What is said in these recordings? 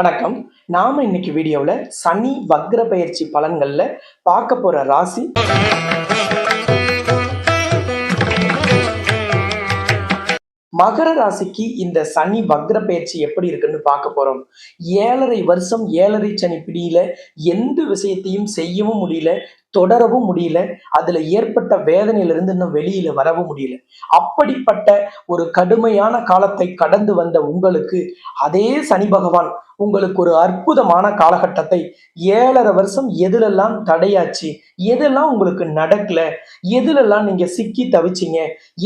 வணக்கம். நாம இன்னைக்கு வீடியோவில் சனி வக்ர பயிற்சி பலன்களில் பார்க்க போற ராசி. மகர ராசிக்கு இந்த சனி வக்ர பயிற்சி எப்படி இருக்குன்னு பார்க்க போறோம். ஏழரை வருஷம் ஏழரை சனி பிடியில எந்த விஷயத்தையும் செய்யவும் முடியல. தொடரவும் முடியல. அதுல ஏற்பட்ட வேதனையிலிருந்து இன்னும் வெளியில வரவும் முடியல. அப்படிப்பட்ட ஒரு கடுமையான காலத்தை கடந்து வந்த உங்களுக்கு அதே சனி பகவான் உங்களுக்கு ஒரு அற்புதமான காலகட்டத்தை ஏழரை வருஷம் எதுலெல்லாம் தடையாச்சு? எதெல்லாம் உங்களுக்கு நடக்கல? எதுலெல்லாம் நீங்க சிக்கி தவிச்சீங்க?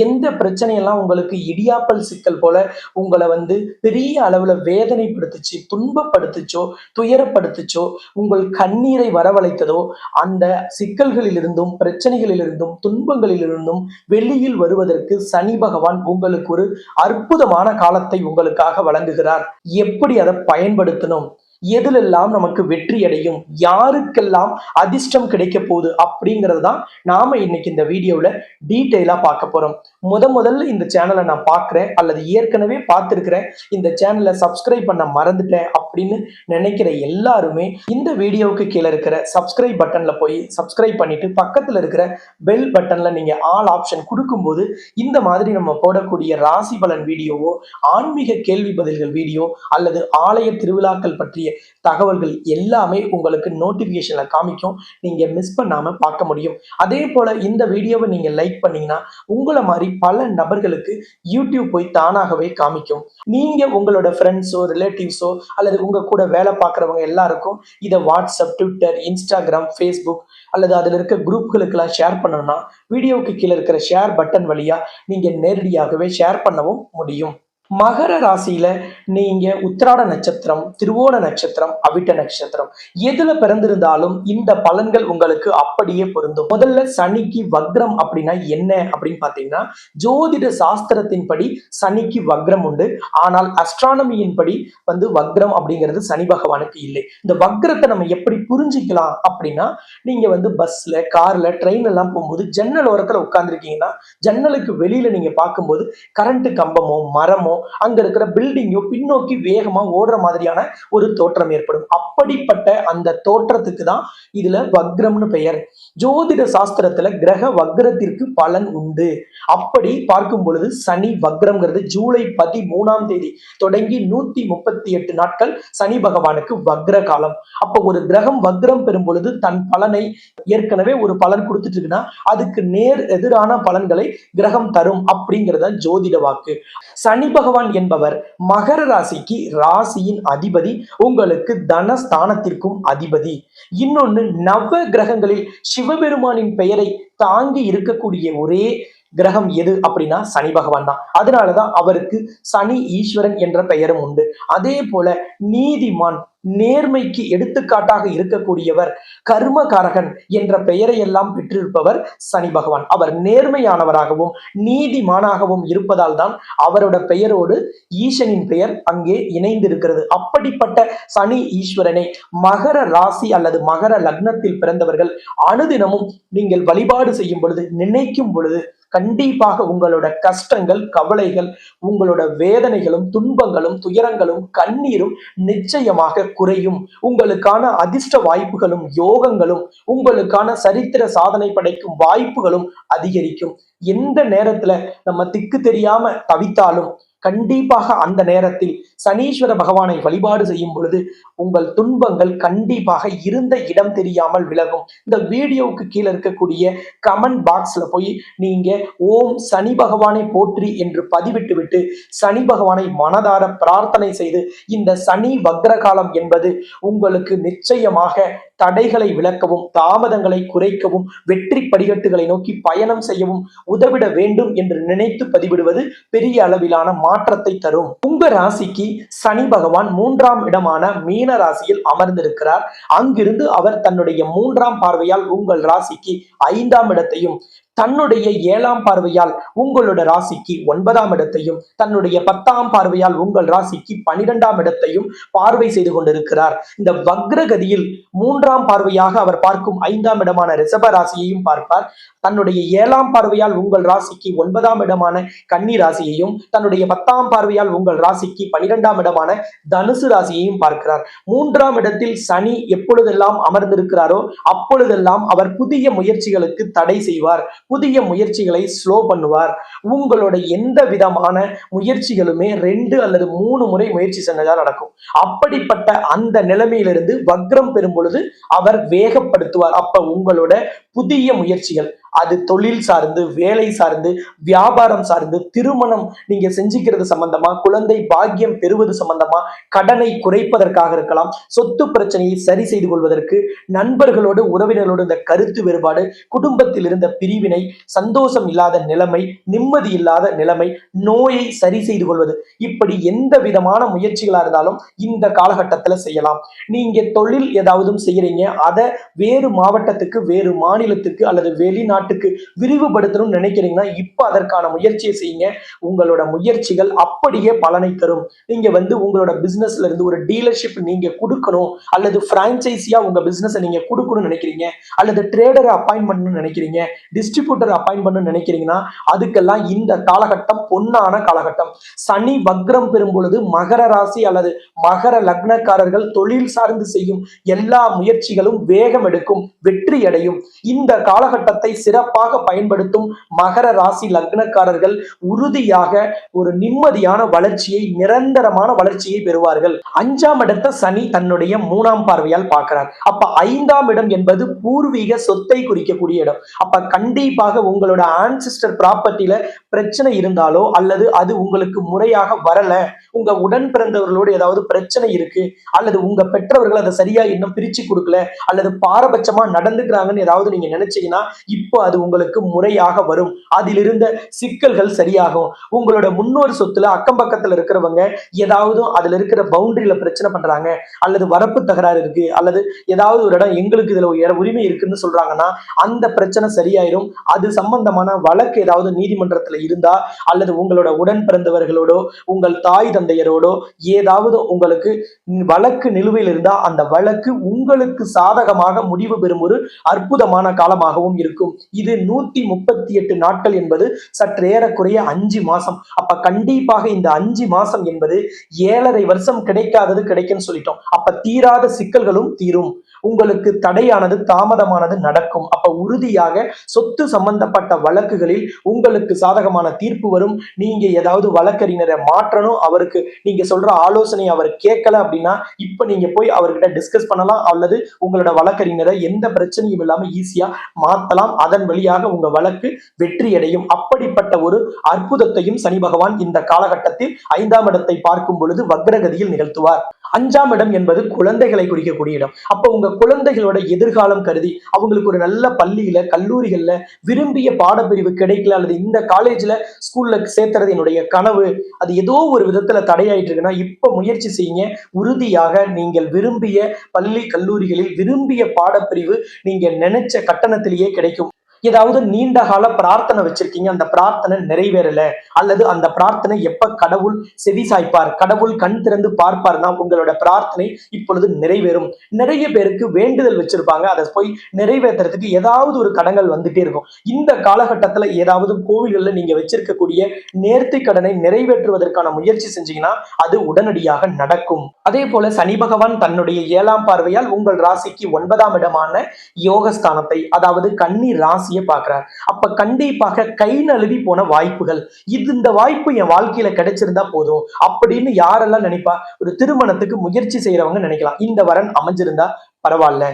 எந்த பிரச்சனையெல்லாம் உங்களுக்கு இடியாப்பல் சிக்கல் போல உங்களை வந்து பெரிய அளவுல வேதனைப்படுத்துச்சு துன்பப்படுத்துச்சோ துயரப்படுத்துச்சோ உங்கள் கண்ணீரை வரவழைத்ததோ அந்த சிக்கல்களிலிருந்தும் பிரச்சனைகளிலிருந்தும் துன்பங்களிலிருந்தும் வெளியில் வருவதற்கு சனி பகவான் உங்களுக்கு ஒரு அற்புதமான காலத்தை உங்களுக்காக வழங்குகிறார். எப்படி அதை பயன்படுத்தணும்? எதிலெல்லாம் நமக்கு வெற்றி அடையும் யாருக்கெல்லாம் அதிர்ஷ்டம் கிடைக்க போகுது? அப்படிங்கிறது தான் நாம இன்னைக்கு இந்த வீடியோவில் டீட்டெயிலாக பார்க்க போகிறோம் முத முதல்ல இந்த சேனலை நான் பார்க்குறேன் அல்லது ஏற்கனவே பார்த்துருக்கிறேன். இந்த சேனலை சப்ஸ்கிரைப் பண்ண மறந்துட்டேன் அப்படின்னு நினைக்கிற எல்லாருமே இந்த வீடியோவுக்கு கீழே இருக்கிற சப்ஸ்கிரைப் பட்டனில் போய் சப்ஸ்கிரைப் பண்ணிட்டு பக்கத்தில் இருக்கிற பெல் பட்டனில் நீங்கள் ஆல் ஆப்ஷன் கொடுக்கும்போது இந்த மாதிரி நம்ம போடக்கூடிய ராசி பலன் வீடியோவோ ஆன்மீக கேள்வி பதில்கள் வீடியோ அல்லது ஆலய திருவிழாக்கள் பற்றிய தகவல்கள் எல்லாமே உங்களுக்கு நோட்டிஃபிகேஷனில் காமிக்கும். நீங்கள் மிஸ் பண்ணாமல் பார்க்க முடியும். அதே போல் இந்த வீடியோவை நீங்கள் லைக் பண்ணீங்கன்னா உங்களை மாதிரி பல நபர்களுக்கு யூடியூப் போய் தானாகவே காமிக்கும். நீங்கள் உங்களோட ஃப்ரெண்ட்ஸோ ரிலேட்டிவ்ஸோ அல்லது உங்கள் கூட வேலை பார்க்குறவங்க எல்லாருக்கும் இதை வாட்ஸ்அப் ட்விட்டர் இன்ஸ்டாகிராம் ஃபேஸ்புக் அல்லது அதில் இருக்க குரூப்களுக்கெல்லாம் ஷேர் பண்ணணும்னா வீடியோவுக்கு கீழே இருக்கிற ஷேர் பட்டன் வழியாக நீங்கள் நேரடியாகவே ஷேர் பண்ணவும் முடியும். மகர ராசியில நீங்க உத்திராட நட்சத்திரம் திருவோண நட்சத்திரம் அவிட்ட நட்சத்திரம். எதுல பிறந்திருந்தாலும் இந்த பலன்கள் உங்களுக்கு அப்படியே பொருந்தும். முதல்ல சனிக்கு வக்ரம் அப்படின்னா என்ன அப்படின்னு பாத்தீங்கன்னா ஜோதிட சாஸ்திரத்தின்படி சனிக்கு வக்ரம் உண்டு. ஆனால் அஸ்ட்ரானமியின் படி வந்து வக்ரம் அப்படிங்கிறது சனி பகவானுக்கு இல்லை. இந்த வக்ரத்தை நம்ம எப்படி புரிஞ்சுக்கலாம் அப்படின்னா நீங்க வந்து பஸ்ல கார்ல ட்ரெயின் எல்லாம் போகும்போது ஜன்னல் ஓரத்துல உட்கார்ந்துருக்கீங்கன்னா ஜன்னலுக்கு வெளியில நீங்க பார்க்கும்போது கரண்ட் கம்பமோ மரமோ அங்க இருக்கிற பில்டிங்கோ பின்னோக்கி வேகமா ஓடுற மாதிரியான ஒரு தோற்றம் ஏற்படும். அப்படிப்பட்ட அந்த தோற்றத்துக்கு தான் இதுல வக்ரம்னு பெயர். ஜோதிட சாஸ்திரத்துல கிரக வக்ரத்திற்கு பலன் உண்டு. அப்படி பார்க்கும் பொழுது சனி வக்ரம்ங்கிறது ஜூலை பதிமூணாம் தேதி தொடங்கி நூத்தி முப்பத்தி எட்டு நாட்கள் சனி பகவானுக்கு வக்ர காலம். அப்ப ஒரு கிரகம் வக்ரம் பெறும் பொழுது தன் பலனை ஏற்கனவே ஒரு பலன் கொடுத்துட்டு இருக்குன்னா அதுக்கு நேர் எதிரான பலன்களை கிரகம் தரும் அப்படிங்கிறத ஜோதிட வாக்கு. சனி பகவான் என்பவர் மகர ராசிக்கு ராசியின் அதிபதி உங்களுக்கு தனஸ்தானத்திற்கும் அதிபதி. இன்னொன்னு நவ கிரகங்களில் சிவபெருமானின் பெயரை தாங்கி இருக்கக்கூடிய ஒரே கிரகம் எது அப்படின்னா சனி பகவான் தான். அதனாலதான் அவருக்கு சனி ஈஸ்வரன் என்ற பெயரும் உண்டு. அதே போல நீதிமான் நேர்மைக்கு எடுத்துக்காட்டாக இருக்கக்கூடியவர் கர்மகாரகன் என்ற பெயரை எல்லாம் பெற்றிருப்பவர் சனி பகவான். அவர் நேர்மையானவராகவும் நீதிமானாகவும் இருப்பதால் தான் அவரோட பெயரோடு ஈசனின் பெயர் அங்கே இணைந்திருக்கிறது. அப்படிப்பட்ட சனி ஈஸ்வரனை மகர ராசி அல்லது மகர லக்னத்தில் பிறந்தவர்கள் அனுதினமும் நீங்கள் வழிபாடு செய்யும் பொழுது நினைக்கும் பொழுது கண்டிப்பாக உங்களோட கஷ்டங்கள் கவலைகள் உங்களோட வேதனைகளும் துன்பங்களும் துயரங்களும் கண்ணீரும் நிச்சயமாக குறையும். உங்களுக்கான அதிர்ஷ்ட வாய்ப்புகளும் யோகங்களும் உங்களுக்கான சரித்திர சாதனை படைக்கும் வாய்ப்புகளும் அதிகரிக்கும். எந்த நேரத்துல நம்ம திக்கு தெரியாம தவித்தாலும் கண்டிப்பாக அந்த நேரத்தில் சனீஸ்வர பகவானை வழிபாடு செய்யும் பொழுது உங்கள் துன்பங்கள் கண்டிப்பாக இருந்த இடம் தெரியாமல் விலகும். இந்த வீடியோவுக்கு கீழே இருக்கக்கூடிய கமெண்ட் பாக்ஸ்ல போய் நீங்க ஓம் சனி பகவானை போற்றி என்று பதிவிட்டு விட்டு சனி பகவானை மனதார பிரார்த்தனை செய்து இந்த சனி வக்ரகாலம் என்பது உங்களுக்கு நிச்சயமாக தடைகளை விளக்கவும் தாமதங்களை குறைக்கவும் வெற்றி படிகட்டுகளை நோக்கி பயணம் செய்யவும் உதவிட வேண்டும் என்று நினைத்து பதிவிடுவது பெரிய அளவிலான மாற்றத்தை தரும். உங்க ராசிக்கு சனி பகவான் மூன்றாம் இடமான மீன ராசியில் அமர்ந்திருக்கிறார். அங்கிருந்து அவர் தன்னுடைய மூன்றாம் பார்வையால் உங்கள் ராசிக்கு ஐந்தாம் இடத்தையும் தன்னுடைய ஏழாம் பார்வையால் உங்களோட ராசிக்கு ஒன்பதாம் இடத்தையும் தன்னுடைய பத்தாம் பார்வையால் உங்கள் ராசிக்கு பனிரெண்டாம் இடத்தையும் பார்வை செய்து கொண்டிருக்கிறார். இந்த வக்ரகதியில் மூன்றாம் பார்வையாக அவர் பார்க்கும் ஐந்தாம் இடமான ரிஷப ராசியையும் பார்ப்பார். தன்னுடைய ஏழாம் பார்வையால் உங்கள் ராசிக்கு ஒன்பதாம் இடமான கன்னி ராசியையும் தன்னுடைய பத்தாம் பார்வையால் உங்கள் ராசிக்கு பனிரெண்டாம் இடமான தனுசு ராசியையும் பார்க்கிறார். மூன்றாம் இடத்தில் சனி எப்பொழுதெல்லாம் அமர்ந்திருக்கிறாரோ அப்பொழுதெல்லாம் அவர் புதிய முயற்சிகளுக்கு தடை செய்வார். புதிய முயற்சிகளை ஸ்லோ பண்ணுவார். உங்களோட எந்த விதமான முயற்சிகளுமே ரெண்டு அல்லது மூணு முறை முயற்சி செஞ்சதால் நடக்கும். அப்படிப்பட்ட அந்த நிலைமையிலிருந்து வக்ரம் பெறும் பொழுது அவர் வேகப்படுத்துவார். அப்ப உங்களோட புதிய முயற்சிகள் அது தொழில் சார்ந்து வேலை சார்ந்து வியாபாரம் சார்ந்து திருமணம் நீங்க செஞ்சுக்கிறது சம்பந்தமா குழந்தை பாக்கியம் பெறுவது சம்பந்தமா கடனை குறைப்பதற்காக இருக்கலாம் சொத்து பிரச்சனையை சரி செய்து கொள்வதற்கு நண்பர்களோடு உறவினர்களோடு இந்த கருத்து வேறுபாடு குடும்பத்தில் இருந்த பிரிவினை சந்தோஷம் இல்லாத நிலைமை நிம்மதி இல்லாத நிலைமை நோயை சரி செய்து கொள்வது. இப்படி எந்த விதமான முயற்சிகளா இருந்தாலும் இந்த காலகட்டத்துல செய்யலாம். நீங்க தொழில் ஏதாவது செய்யறீங்க அதை வேறு மாவட்டத்துக்கு வேறு மாநிலத்துக்கு அல்லது நாட்டுக்கு விரிவுபடுத்தணும்னு நினைக்கிறீங்கன்னா இப்ப அதற்கான முயற்சியை செய்யுங்க. உங்களோட முயற்சிகள் அப்படியே பலனை தரும். நீங்க வந்து உங்களோட பிசினஸ்ல இருந்து ஒரு டீலர்ஷிப் நீங்க கொடுக்கணும் அல்லது பிரான்சைசியா உங்க பிசினஸ் நீங்க கொடுக்கணும்னு நினைக்கிறீங்க அல்லது ட்ரேடரை அப்பாயின்ட் பண்ணணும்னு நினைக்கிறீங்க டிஸ்ட்ரிபியூட்டர் அப்பாயின் பண்ணணும்னு நினைக்கிறீங்கன்னா அதுக்கெல்லாம் இந்த காலகட்டம் பொன்னான காலகட்டம். சனி வக்ரம் பெறும் பொழுது மகர ராசி அல்லது மகர லக்னக்காரர்கள் தொழில் சார்ந்து செய்யும் எல்லா முயற்சிகளும் வேகம் எடுக்கும் வெற்றி அடையும். இந்த காலகட்டத்தை சிறப்பாக பயன்படுத்தும் மகர ராசி லக்னக்காரர்கள் உறுதியாக ஒரு நிம்மதியான வளர்ச்சியை நிரந்தரமான வளர்ச்சியை பெறுவார்கள். அஞ்சாம் இடத்தை சனி தன்னுடைய மூணாம் பார்வையால் பார்க்கிறார். அப்ப ஐந்தாம் இடம் என்பது பூர்வீக சொத்தை குறிக்கக்கூடிய இடம். அப்ப கண்டிப்பாக உங்களோட ஆன்சிஸ்டர் ப்ராப்பர்ட்டியில பிரச்சனை இருந்தாலோ அல்லது அது உங்களுக்கு முறையாக வரல உங்க உடன் பிறந்தவர்களோடு ஏதாவது பிரச்சனை இருக்கு அல்லது உங்க பெற்றவர்கள் அதை சரியா இன்னும் பிரிச்சு கொடுக்கல அல்லது பாரபட்சமா நடந்துக்கிறாங்கன்னு ஏதாவது நீங்க நினைச்சீங்கன்னா இப்போ அது உங்களுக்கு முறையாக வரும். அதில் இருந்த சிக்கல்கள் சரியாகும். உங்களோட முன்னோர் சொத்துல அக்கம் பக்கத்துல இருக்கிறவங்க ஏதாவது அதுல இருக்கிற பவுண்டரியில பிரச்சனை பண்றாங்க அல்லது வரப்பு தகராறு இருக்கு அல்லது ஏதாவது ஒரு இடம் எங்களுக்கு இதுல உரிமை இருக்குன்னு சொல்றாங்கன்னா அந்த பிரச்சனை சரியாயிரும். அது சம்பந்தமான வழக்கு ஏதாவது நீதிமன்றத்துல இருந்தா அல்லது உங்களோட உடன் பிறந்தவர்களோடோ உங்கள் தாய் தந்தையரோடோ ஏதாவது உங்களுக்கு வழக்கு நிலுவையில் இருந்தா அந்த வழக்கு உங்களுக்கு சாதகமாக முடிவு பெறும் ஒரு அற்புதமான காலமாகவும் இருக்கும். இது நூத்தி முப்பத்தி எட்டு நாட்கள் என்பது சற்று ஏறக்குறைய அஞ்சு மாசம். அப்ப கண்டிப்பாக இந்த அஞ்சு மாசம் என்பது ஏழரை வருஷம் கிடைக்காதது கிடைக்கும்னு சொல்லிட்டோம். அப்ப தீராத சிக்கல்களும் தீரும். உங்களுக்கு தடையானது தாமதமானது நடக்கும். அப்ப உறுதியாக சொத்து சம்பந்தப்பட்ட வழக்குகளில் உங்களுக்கு சாதகமான தீர்ப்பு வரும். நீங்க ஏதாவது வழக்கறிஞரை மாற்றணும். அவருக்கு நீங்க சொல்ற ஆலோசனை அவர் கேட்கல அப்படின்னா இப்ப நீங்க போய் அவர்கிட்ட டிஸ்கஸ் பண்ணலாம். அல்லது உங்களோட வழக்கறிஞரை எந்த பிரச்சனையும் இல்லாம ஈஸியா மாத்தலாம். அதன் வழியாக உங்க வழக்கு வெற்றி அடையும் அப்படிப்பட்ட ஒரு அற்புதத்தையும் சனி பகவான் இந்த காலகட்டத்தில் ஐந்தாம் இடத்தை பார்க்கும் பொழுது வக்ரகதியில் நிகழ்த்துவார். அஞ்சாம் இடம் என்பது குழந்தைகளை குறிக்கக்கூடிய இடம். அப்ப உங்க குழந்தைகளோட எதிர்காலம் கருதி அவங்களுக்கு ஒரு நல்ல பள்ளியில கல்லூரிகள்ல விரும்பிய பாடப்பிரிவு கிடைக்கல அல்லது இந்த காலேஜ்ல ஸ்கூல்ல சேர்த்துறது என்னுடைய கனவு அது ஏதோ ஒரு விதத்துல தடையாயிட்டு இருக்குன்னா இப்ப முயற்சி செய்யுங்க. உறுதியாக நீங்கள் விரும்பிய பள்ளி கல்லூரிகளில் விரும்பிய பாடப்பிரிவு நீங்க நினைச்ச கட்டணத்திலேயே கிடைக்கும். ஏதாவது நீண்ட கால பிரார்த்தனை வச்சிருக்கீங்க அந்த பிரார்த்தனை நிறைவேறல அல்லது அந்த பிரார்த்தனை எப்ப கடவுள் செவி சாய்ப்பார் கடவுள் கண் திறந்து பார்ப்பார்னா உங்களோட பிரார்த்தனை இப்பொழுது நிறைவேறும். நிறைய பேருக்கு வேண்டுதல் வச்சிருப்பாங்க அதை போய் நிறைவேற்றுறதுக்கு ஏதாவது ஒரு கடங்கள் வந்துட்டே இருக்கும். இந்த காலகட்டத்துல ஏதாவது கோவில்கள்ல நீங்க வச்சிருக்கக்கூடிய நேர்த்தி கடனை நிறைவேற்றுவதற்கான முயற்சி செஞ்சீங்கன்னா அது உடனடியாக நடக்கும். அதே போல சனி பகவான் தன்னுடைய ஏழாம் பார்வையால் உங்கள் ராசிக்கு ஒன்பதாம் இடமான யோகஸ்தானத்தை அதாவது கன்னி ராசி ராசியை பார்க்குறார். அப்ப கண்டிப்பாக கை நழுவி போன வாய்ப்புகள் இது இந்த வாய்ப்பு என் வாழ்க்கையில கிடைச்சிருந்தா போதும் அப்படின்னு யாரெல்லாம் நினைப்பா? ஒரு திருமணத்துக்கு முயற்சி செய்யறவங்க நினைக்கலாம். இந்த வரன் அமைஞ்சிருந்தா பரவாயில்ல.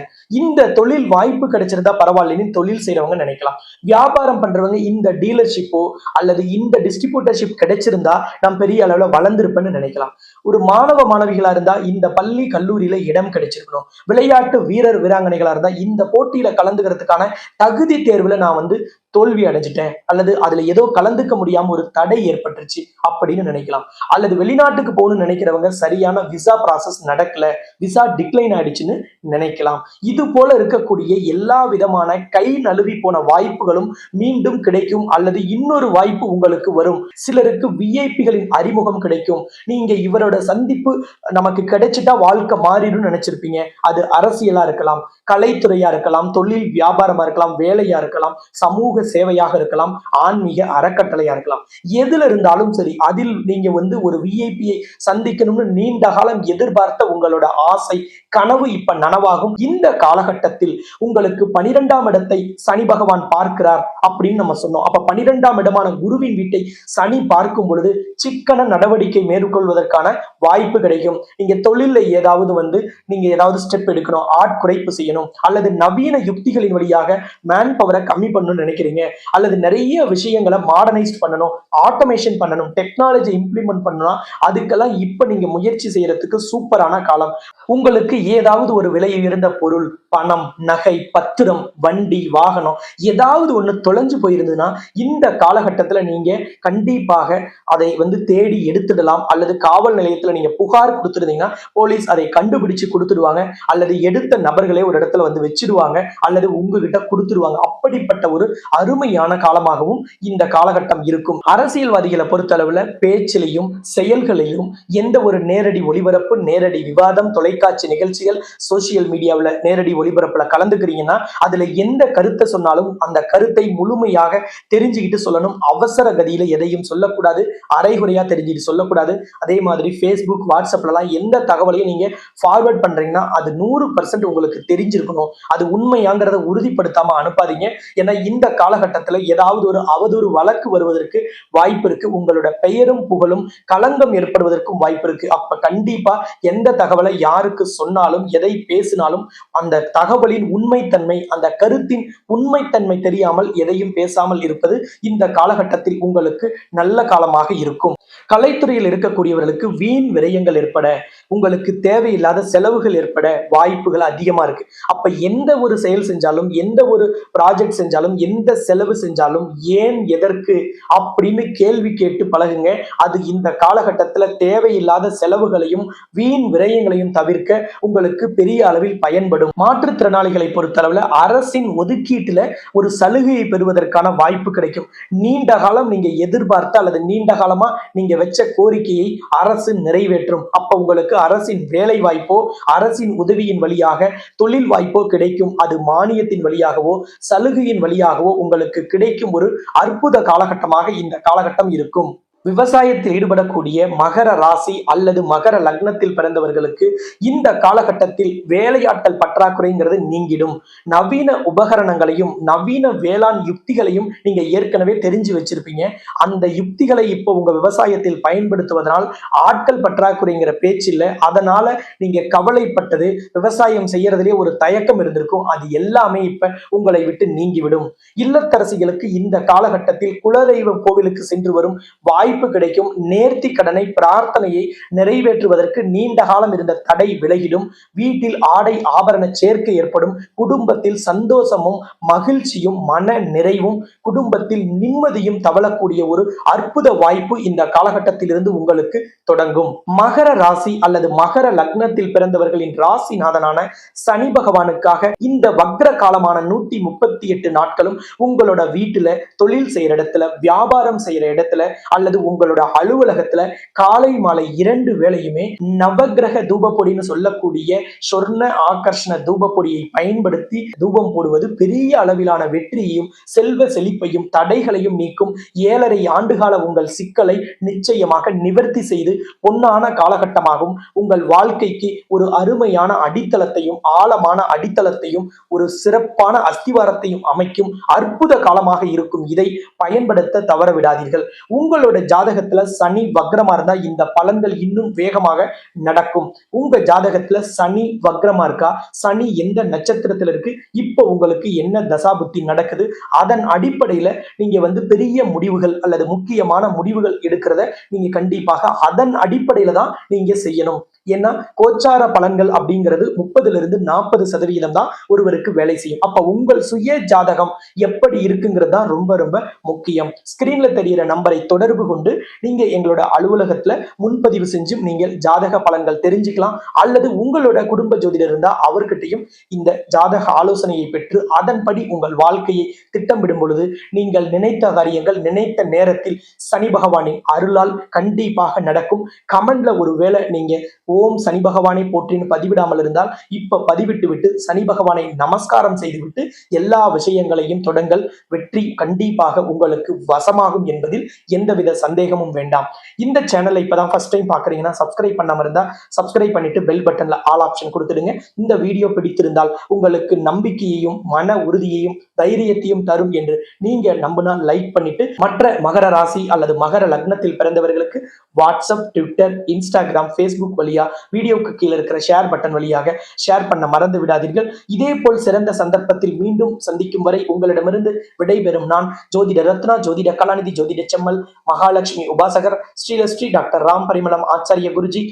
இந்த தொழில் வாய்ப்பு கிடைச்சிருந்தா பரவாயில்லன்னு தொழில் செய்யறவங்க நினைக்கலாம். வியாபாரம் பண்றவங்க இந்த டீலர்ஷிப்போ அல்லது இந்த டிஸ்ட்ரிபியூட்டர்ஷிப் கிடைச்சிருந்தா நான் பெரிய அளவுல வளர்ந்துருப்பேன்னு நினைக்கலாம். ஒரு மாணவ மாணவிகளா இருந்தா இந்த பள்ளி கல்லூரியில இடம் கிடைச்சிருக்கணும். விளையாட்டு வீரர் வீராங்கனைகளா இருந்தா இந்த போட்டியில கலந்துக்கிறதுக்கான தகுதி தேர்வுல நான் வந்து தோல்வி அடைஞ்சிட்டேன் அல்லது அதுல ஏதோ கலந்துக்க முடியாம ஒரு தடை ஏற்பட்டுருச்சு அப்படின்னு நினைக்கலாம். அல்லது வெளிநாட்டுக்கு போகணும்னு நினைக்கிறவங்க சரியான விசா ப்ராசஸ் நடக்கல விசா டிக்ளைன் ஆயிடுச்சுன்னு நினைக்கலாம். இது போல இருக்கக்கூடிய எல்லா விதமான கை நழுவி போன வாய்ப்புகளும் மீண்டும் கிடைக்கும் அல்லது இன்னொரு வாய்ப்பு உங்களுக்கு வரும். சிலருக்கு விஐபிகளின் அறிமுகம் கிடைக்கும். நீங்க இவரோட சந்திப்பு நமக்கு கிடைச்சிட்டா வாழ்க்கை மாறிடும் நினைச்சிருப்பீங்க. அது அரசியலா இருக்கலாம் கலைத்துறையா இருக்கலாம் தொழில் வியாபாரமா இருக்கலாம் வேலையா இருக்கலாம் சமூக சேவையாக இருக்கலாம் ஆன்மீக அறக்கட்டளையா இருக்கலாம். எதுல இருந்தாலும் சரி அதில் நீங்க வந்து ஒரு விஐபியை சந்திக்கணும்னு நீண்ட காலம் எதிர்பார்த்த உங்களோட ஆசை கனவு இப்ப நனவாகும். இந்த காலகட்டத்தில் உங்களுக்கு பனிரெண்டாம் இடத்தை சனி பகவான் பார்க்கிறார் அப்படின்னு நம்ம சொன்னோம். அப்ப பனிரெண்டாம் இடமான குருவின் வீட்டை சனி பார்க்கும் பொழுது சிக்கன நடவடிக்கை மேற்கொள்வதற்கான வாய்ப்பு கிடைக்கும். நீங்க தொழில ஏதாவது வந்து நீங்க ஏதாவது ஸ்டெப் எடுக்கணும் ஆட்குறைப்பு செய்யணும் அல்லது நவீன யுக்திகளின் வழியாக மேன் பவரை கம்மி பண்ணணும்னு நினைக்கிறீங்க. அல்லது நிறைய விஷயங்களை மாடர்னைஸ் பண்ணணும் ஆட்டோமேஷன் பண்ணணும் டெக்னாலஜி இம்ப்ளிமெண்ட் பண்ணணும் அதுக்கெல்லாம் இப்போ நீங்க முயற்சி செய்யறதுக்கு சூப்பரான காலம். உங்களுக்கு ஏதாவது ஒரு விலை உயர்ந்த பொருள் பணம் நகை பத்திரம் வண்டி வாகனம் ஏதாவது ஒன்று தொலைஞ்சு போயிருந்ததுன்னா இந்த காலகட்டத்தில் நீங்க கண்டிப்பாக அதை வந்து தேடி எடுத்துடலாம். அல்லது காவல் நிலையத்தில் நீங்க புகார் கொடுத்துருந்தீங்கன்னா போலீஸ் அதை கண்டுபிடிச்சு கொடுத்துடுவாங்க. அல்லது எடுத்த நபர்களே ஒரு இடத்துல வந்து வச்சிருவாங்க அல்லது உங்ககிட்ட கொடுத்துருவாங்க அப்படிப்பட்ட ஒரு அருமையான காலமாகவும் இந்த காலகட்டம் இருக்கும். அரசியல்வாதிகளை பொறுத்தளவுல பேச்சிலையும் செயல்களையும் எந்த ஒரு நேரடி ஒளிபரப்பு நேரடி விவாதம் தொலைக்காட்சி நிகழ்ச்சிகள் சோசியல் மீடியாவில் நேரடி ஒளிபரப்புல கலந்துக்கிறீங்கன்னா அதுல எந்த கருத்தை சொன்னாலும் அந்த கருத்தை முழுமையாக தெரிஞ்சுக்கிட்டு சொல்லணும். அவசர கதியில எதையும் சொல்லக்கூடாது. அரைகுறையா தெரிஞ்சுக்கிட்டு சொல்லக்கூடாது. அதே மாதிரி ஃபேஸ்புக் வாட்ஸ்அப்லலாம் எந்த தகவலையும் நீங்க ஃபார்வர்ட் பண்றீங்கன்னா அது நூறு பர்சன்ட் உங்களுக்கு தெரிஞ்சிருக்கணும். அது உண்மையாங்கிறத உறுதிப்படுத்தாம அனுப்பாதீங்க. ஏன்னா இந்த காலகட்டத்துல ஏதாவது ஒரு அவதூறு வழக்கு வருவதற்கு வாய்ப்பு இருக்கு. உங்களோட பெயரும் புகழும் களங்கம் ஏற்படுவதற்கும் வாய்ப்பு இருக்கு. அப்ப கண்டிப்பா எந்த தகவலை யாருக்கு சொன்னாலும் எதை பேசினாலும் அந்த தகவலின் உண்மைத்தன்மை அந்த கருத்தின் உண்மைத்தன்மை தெரியாமல் எதையும் பேசாமல் இருப்பது இந்த காலகட்டத்தில் உங்களுக்கு நல்ல காலமாக இருக்கும். கலைத்துறையில் இருக்கக்கூடியவர்களுக்கு வீண் விரயங்கள் ஏற்பட உங்களுக்கு தேவையில்லாத செலவுகள் ஏற்பட வாய்ப்புகள் அதிகமா இருக்கு. அப்ப எந்த ஒரு செயல் செஞ்சாலும் எந்த ஒரு ப்ராஜெக்ட் செஞ்சாலும் எந்த செலவு செஞ்சாலும் ஏன் எதற்கு அப்படின்னு கேள்வி கேட்டு பழகுங்க. அது இந்த காலகட்டத்தில் தேவையில்லாத செலவுகளையும் வீண் விரயங்களையும் தவிர்க்க உங்களுக்கு பெரிய அளவில் பயன்படும். மாற்றுத்திறனாளிகளை பொறுத்தளவில் அரசின் ஒதுக்கீட்டில் ஒரு சலுகையை பெறுவதற்கான வாய்ப்பு கிடைக்கும். நீண்ட காலம் நீங்க எதிர்பார்த்த அல்லது நீண்ட காலமா நீங்க வச்ச கோரிக்கையை அரசு நிறைவேற்றும். அப்ப உங்களுக்கு அரசின் வேலை வாய்ப்போ அரசின் உதவியின் வழியாக தொழில் வாய்ப்போ கிடைக்கும். அது மானியத்தின் வழியாகவோ சலுகையின் வழியாகவோ உங்களுக்கு கிடைக்கும் ஒரு அற்புத காலகட்டமாக இந்த காலகட்டம் இருக்கும். விவசாயத்தில் ஈடுபடக்கூடிய மகர ராசி அல்லது மகர லக்னத்தில் பிறந்தவர்களுக்கு இந்த காலகட்டத்தில் வேலையாட்கள் பற்றாக்குறைங்கிறது நீங்கிடும். நவீன உபகரணங்களையும் நவீன வேளாண் யுக்திகளையும் நீங்க ஏற்கனவே தெரிஞ்சு வச்சிருப்பீங்க. அந்த யுக்திகளை இப்போ உங்க விவசாயத்தில் பயன்படுத்துவதனால் ஆட்கள் பற்றாக்குறைங்கிற பேச்சு இல்லை. அதனால நீங்க கவலைப்பட்டது விவசாயம் செய்யறதுலேயே ஒரு தயக்கம் இருந்திருக்கும். அது எல்லாமே இப்ப உங்களை விட்டு நீங்கிவிடும். இல்லத்தரசிகளுக்கு இந்த காலகட்டத்தில் குலதெய்வ கோவிலுக்கு சென்று வரும் வாய் வாய்ப்பு கிடைக்கும். நேர்த்தி கடனை பிரார்த்தனையை நிறைவேற்றுவதற்கு நீண்ட காலம் இருந்த தடை விலகிடும். வீட்டில் ஆடை ஆபரண சேர்க்கை ஏற்படும். குடும்பத்தில் சந்தோஷமும் மகிழ்ச்சியும் மன நிறைவும் குடும்பத்தில் நிம்மதியும் தவழக்கூடிய ஒரு அற்புத வாய்ப்பு இந்த காலகட்டத்திலிருந்து உங்களுக்கு தொடங்கும். மகர ராசி அல்லது மகர லக்னத்தில் பிறந்தவர்களின் ராசிநாதனான சனி பகவானுக்காக இந்த வக்ர காலமான நூத்தி முப்பத்தி எட்டு நாட்களும் உங்களோட வீட்டுல தொழில் செய்யற இடத்துல வியாபாரம் செய்யற இடத்துல அல்லது உங்களோட அலுவலகத்துல காலை மாலை இரண்டு வேளையுமே நவகிரக தூபப்பொடின்னு சொல்லக்கூடிய சொர்ண ஆகர்ஷண தூபப்பொடியை பயன்படுத்தி தூபம் போடுவது பெரிய அளவிலான வெற்றியையும் செல்வ செழிப்பையும் தடைகளையும் நீக்கும் ஏழரை ஆண்டுகால உங்கள் சிக்கலை நிச்சயமாக நிவர்த்தி செய்து பொன்னான காலகட்டமாகவும் உங்கள் வாழ்க்கைக்கு ஒரு அருமையான அடித்தளத்தையும் ஆழமான அடித்தளத்தையும் ஒரு சிறப்பான அஸ்திவாரத்தையும் அமைக்கும் அற்புத காலமாக இருக்கும். இதை பயன்படுத்த தவற விடாதீர்கள் உங்களோட ஜாதகத்துல சனி வக்ரமா இருந்தா இந்த பலன்கள் இன்னும் வேகமாக நடக்கும். உங்க ஜாதகத்துல சனி வக்ரமா இருக்கா? சனி எந்த நட்சத்திரத்துல இருக்கு? இப்போ உங்களுக்கு என்ன தசாபுத்தி நடக்குது? அதன் அடிப்படையில நீங்க வந்து பெரிய முடிவுகள் அல்லது முக்கியமான முடிவுகள் எடுக்கிறத நீங்க கண்டிப்பாக அதன் அடிப்படையில தான் நீங்க செய்யணும். ஏன்னா கோச்சார பலன்கள் அப்படிங்கிறது முப்பதுல இருந்து நாற்பது சதவீதம் தான் ஒருவருக்கு வேலை செய்யும். அப்ப உங்கள் சுய ஜாதகம் எப்படி இருக்குங்கிறது தான் ரொம்ப ரொம்ப முக்கியம். ஸ்கிரீன்ல தெரியிற நம்பரை தொடர்பு கொண்டு நீங்க எங்களோட அலுவலகத்துல முன்பதிவு செஞ்சு நீங்கள் ஜாதக பலன்கள் தெரிஞ்சுக்கலாம். அல்லது உங்களோட குடும்ப ஜோதிடர் இருந்தா அவர்கிட்டயும் இந்த ஜாதக ஆலோசனையை பெற்று அதன்படி உங்கள் வாழ்க்கையை திட்டமிடும் பொழுது நீங்கள் நினைத்த காரியங்கள் நினைத்த நேரத்தில் சனி பகவானின் அருளால் கண்டிப்பாக நடக்கும். கமெண்ட்ல ஒருவேளை நீங்க ஓம் சனி பகவானை போற்றின்னு பதிவிடாமல் இருந்தால் இப்ப பதிவிட்டு விட்டு சனி பகவானை நமஸ்காரம் செய்துவிட்டு எல்லா விஷயங்களையும் தொடங்கள் வெற்றி கண்டிப்பாக உங்களுக்கு வசமாகும் என்பதில் எந்தவித சந்தேகமும் வேண்டாம். இந்த சேனலை இப்பதான் ஃபர்ஸ்ட் டைம் பாக்குறீங்கன்னா சப்ஸ்கிரைப் பண்ணாம இருந்தா சப்ஸ்கிரைப் பண்ணிட்டு பெல் பட்டன்ல ஆல் ஆப்ஷன் கொடுத்துடுங்க. இந்த வீடியோ பிடித்திருந்தால் உங்களுக்கு நம்பிக்கையையும் மன உறுதியையும் தைரியத்தையும் தரும் என்று நீங்க நம்பினா லைக் பண்ணிட்டு மற்ற மகர ராசி அல்லது மகர லக்னத்தில் பிறந்தவர்களுக்கு வாட்ஸ்அப் ட்விட்டர் இன்ஸ்டாகிராம் ஃபேஸ்புக் வழியா வீடியோக்கு கீழே இருக்கிற ஷேர் பட்டன் வழியாக ஷேர் பண்ண மறந்து விடாதீர்கள். இதே போல் சிறந்த சந்தர்ப்பத்தில் மீண்டும் சந்திக்கும் வரை உங்களிடமிருந்து விடைபெறும் நான் ஜோதிட ரத்னா ஜோதிட கலாநிதி ஜோதிட செம்மல் மகாலட்சுமி உபாசகர் ஸ்ரீலஸ்ரீ டாக்டர் ராம் பரிமளம் ஆச்சாரிய குருஜி.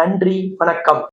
நன்றி வணக்கம்.